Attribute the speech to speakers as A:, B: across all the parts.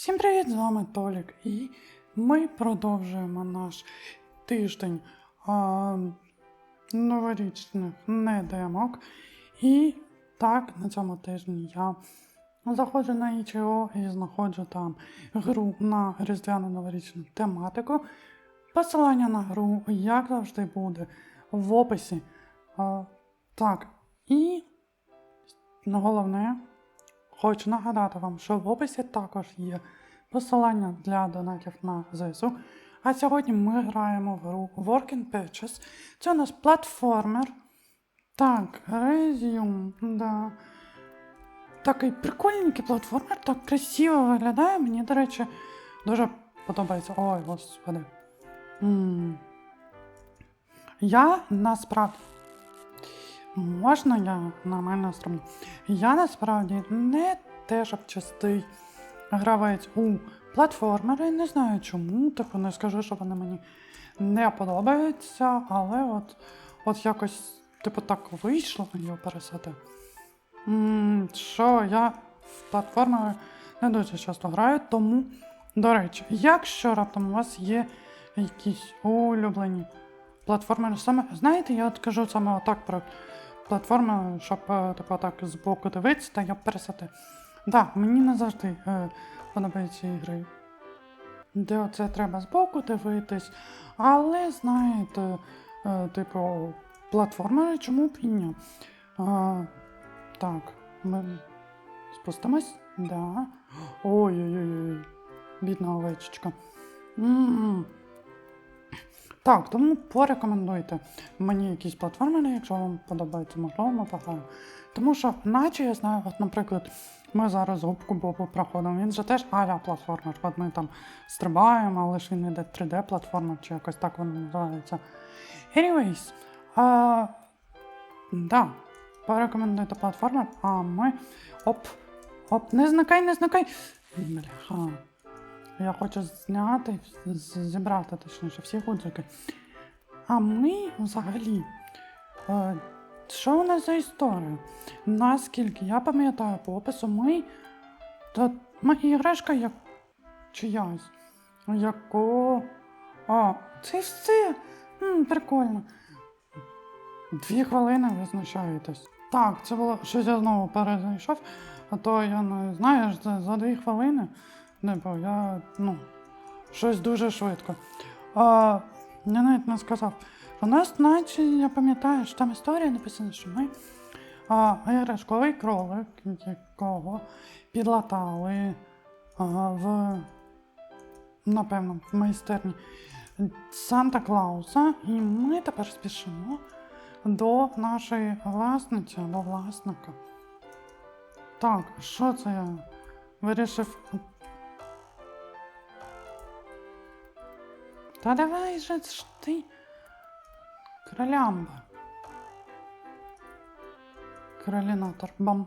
A: Всім привіт, з вами Толік, і ми продовжуємо наш тиждень а, новорічних недемок. І так, на цьому тижні я заходжу на ІЧО і знаходжу там гру на різдвяну новорічну тематику. Посилання на гру, як завжди, буде в описі. А, так, і головне, Хочу нагадати вам, що в описі також є посилання для донатів на ЗСУ. А сьогодні ми граємо в гру Working Patches. Це у нас платформер. Так, Resume, да. Такий прикольненький платформер, так красиво виглядає. Мені, до речі, дуже подобається. Ой, господи. м Я насправді. Можна я нормально стримну? Я насправді не те, щоб частий гравець у платформери. Не знаю чому, типу не скажу, що вони мені не подобаються, але от, от якось, типу, так вийшло його пересити. Що я в платформери не дуже часто граю, тому, до речі, якщо раптом у вас є якісь улюблені платформери, саме, знаєте, я от кажу саме отак про платформа, щоб е, типу, так збоку дивитися та я пересати. Так, мені не завжди е, подобаються ігри, де оце треба збоку дивитись, але знаєте, е, типу, платформери чому б. Е, так, ми спустимось? Да. Ой-ой-ой, бідна овечечка. М-м. Так, тому порекомендуйте мені якісь платформи, якщо вам подобається, можливо, ми пограємо. Тому що, наче я знаю, от, наприклад, ми зараз губку Бобу проходимо, він же теж аля платформер. От ми там стрибаємо, але ж він іде 3D-платформер, чи якось так воно називається. Anyways, а, да, порекомендуйте платформер, а ми. Оп, оп, не зникай, не зникай. Бляха. Я хочу зняти, зібрати точніше всі гудзики. А ми взагалі. Е, що у нас за історія? Наскільки я пам'ятаю по опису, ми. Ми іграшка як чиясь. Яко. А, це все. М, прикольно. Дві хвилини визначаєтесь. Так, це було щось я знову перезайшов, а то я не знаю, за дві хвилини. Не бо я, ну, щось дуже швидко. А, я навіть не сказав. У нас, наче, я пам'ятаю, що там історія написана, що ми а, іграшковий кролик, якого підлатали а, в, напевно, в майстерні Санта Клауса, і ми тепер спішимо до нашої власниці, до власника. Так, що це я вирішив Та давай же ж ти. Кролямба. Кролінатор. Бам.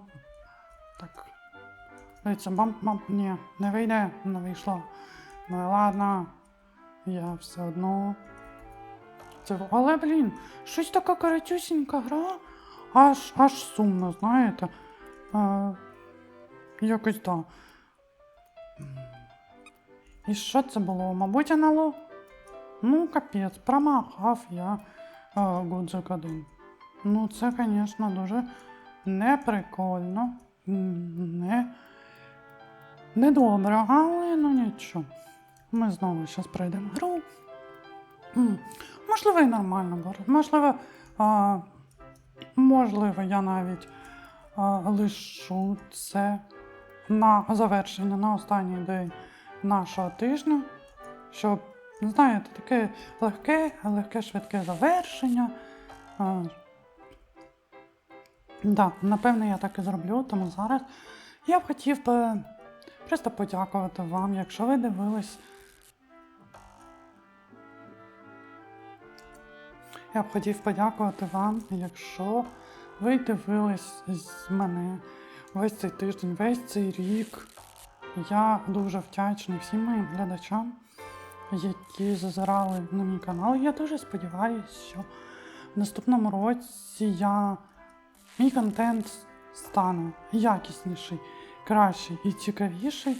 A: Так. Дивіться, бам, бам. Ні, не вийде, не вийшло. Ну ладно. Я все одно. Це... Але, блін, щось така коротюсінька гра. Аж аж сумно, знаєте. А, якось так. І що це було? Мабуть, НЛО? Ну, капець, промахав я гудзик один. Ну, це, звісно, дуже неприкольно, не, недобре, але ну нічого. Ми знову зараз пройдемо гру. Можливо, і нормально буде. Можливо, а, можливо, я навіть а, лишу це на завершення, на останній день нашого тижня, щоб Знаєте, таке легке, легке, швидке завершення. А, да, напевно, я так і зроблю, тому зараз я б хотів би просто подякувати вам, якщо ви дивились. Я б хотів подякувати вам, якщо ви дивились з мене весь цей тиждень, весь цей рік. Я дуже вдячний всім моїм глядачам які зазирали на мій канал. Я дуже сподіваюся, що в наступному році я мій контент стане якісніший, кращий і цікавіший.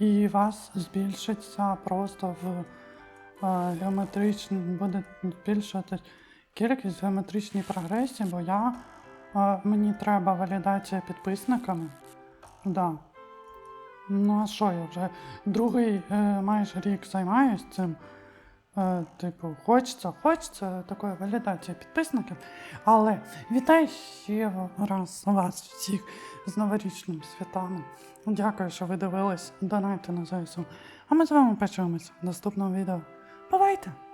A: і вас збільшиться просто в е, геометричній, буде збільшувати кількість геометричній прогресії, бо я, е, мені треба валідація підписниками. Да. Ну а що я вже другий е, майже рік займаюсь цим. Е, типу, хочеться, хочеться такої валідації підписників. Але вітаю ще раз вас всіх з новорічними святами. Дякую, що ви дивились. Донайте на ЗСУ. А ми з вами почуємося в наступному відео. Бувайте!